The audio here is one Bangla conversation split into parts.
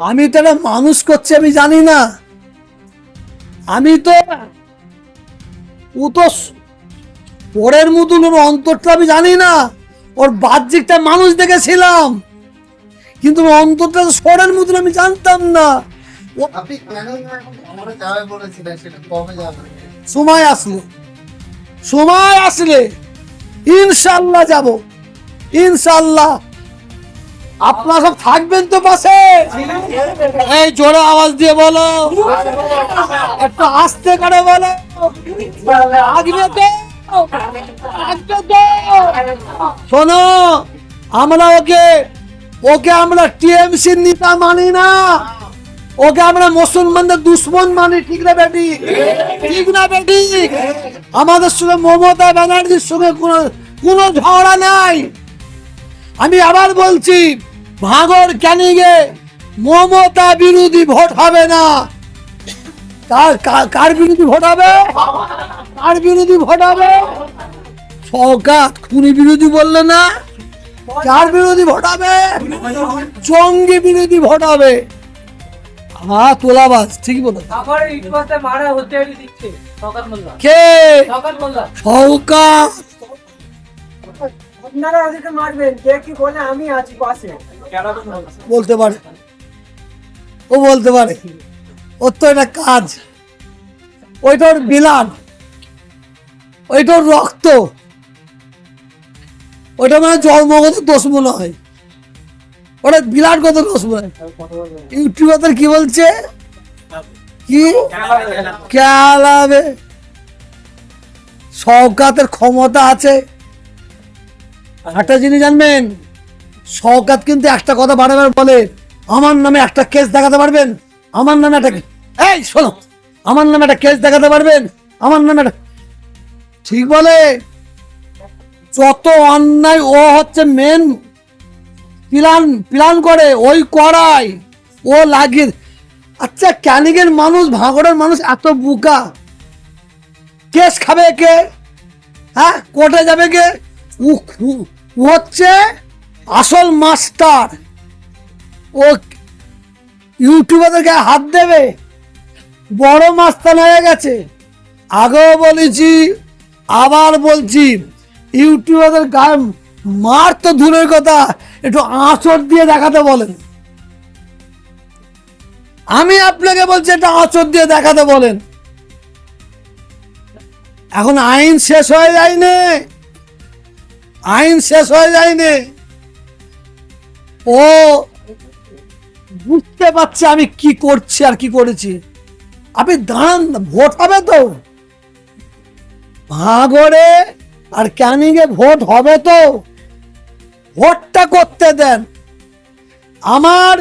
আমি তো একটা মানুষ করছে আমি জানি না। আমি তো ও তো পরের মতন ওর অন্তরটা আমি জানি না। ওর বাহ্যিকটা মানুষ দেখেছিলাম। কিন্তু ওর অন্তরটা তো সরের মতন আমি জানতাম না। সময় আসলে। সময় আসলে ইনশাল্লাহ যাব। ইনশাল্লাহ আপনারা সব থাকবেন তো পাশে। এই জোরে আওয়াজ দিয়ে বলো। একটু আস্তে করে বলো। শোনো, আমরা ওকে ওকে আমরা টিএমসি নেতা মানি না। ওকে আমরা মুসলমানদের দুশ্মন মানি, ঠিক না বেটি? ঠিক না বেটি? আমাদের সঙ্গে মমতা ব্যানার্জির সঙ্গে কোনো কোনো ঝগড়া নাই। আমি আবার বলছি ভাঙর ক্যানিংয়ে মমতা বিরোধী ভোট হবে না। কার কার- বিরোধী ভোট হবে? কার বিরোধী ভোট হবে? সরকার খুনি বিরোধী বললে না? কার বিরোধী ভোট হবে? জঙ্গি বিরোধী ভোট হবে। হ্যাঁ তোলাবাজ ঠিক বলো কে? সকাল মোল্লা। আপনারা ওদেরকে মারবেন কে কি বলে আমি আছি পাশে। বলতে পারে। ও বলতে পারে। ওর তো এটা কাজ। ওইটা ওর বিলান ওইটা ওর রক্ত। ওইটা মানে জন্মগত দোষ মনে হয়। ওটা বিলাটগত দোষ মনে হয়। ইউটিউবার কি বলছে? কি? খেলাবে। সৌকাতের ক্ষমতা আছে। একটা জিনিস জানবেন? শওকাত কিন্তু একটা কথা বারবার বলে, আমার নামে একটা কেস দেখাতে পারবেন? আমার নামে একটা এই, শোনো, আমার নামে একটা কেস দেখাতে পারবেন? আমার নামে একটা ঠিক বলে? যত অন্যায় ও হচ্ছে মেন প্ল্যান প্ল্যান করে, ওই করায় ও লাগিয়ে আচ্ছা ক্যানিকের মানুষ, ভাঙড়ের মানুষ এত বুকা। কেস খাবে কে? হ্যাঁ কোর্টে যাবে কে? হচ্ছে আসল মাস্টার। ও ইউটিউবারদেরকে হাত দেবে। বড় মাস্তান হয়ে গেছে। আগেও বলেছি, আবার বলছি, ইউটিউবারদের গায়ে মার তো দূরের কথা, একটু আঁচড় দিয়ে দেখাতে বলেন। আমি আপনাকে বলছি, একটা আঁচড় দিয়ে দেখাতে বলেন। এখন আইন শেষ হয়ে যায়নি। আইন শেষ হয়ে যায়নি। ও বুঝতে পারছে আমি কি করছি আর কি করেছি। আপনি দাঁড়ান, ভোট হবে তো। ভাগরে আর ক্যানিংয়ে ভোট হবে তো। ভোটটা করতে দেন। আমার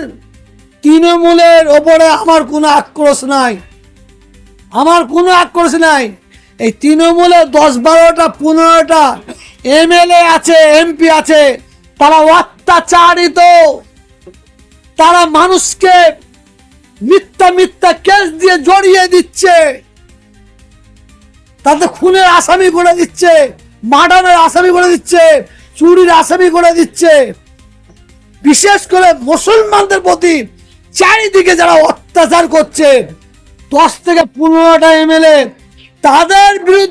তৃণমূলের ওপরে আমার কোনো আক্রোশ নাই। আমার কোনো আক্রোশ নাই। এই তৃণমূলের দশ বারোটা, পনেরোটা এমএলএ আছে, এমপি আছে, তারা অত্যাচারিত। তারা মানুষকে মিথ্যা মিথ্যা কেস দিয়ে জড়িয়ে দিচ্ছে। তাতে খুনের আসামি করে দিচ্ছে, মার্ডারের আসামি করে দিচ্ছে, চুরির আসামি করে দিচ্ছে। বিশেষ করে মুসলমানদের প্রতি চারিদিকে যারা অত্যাচার করছে, দশ থেকে পনেরোটা এমএলএ, তাদের বিরুদ্ধে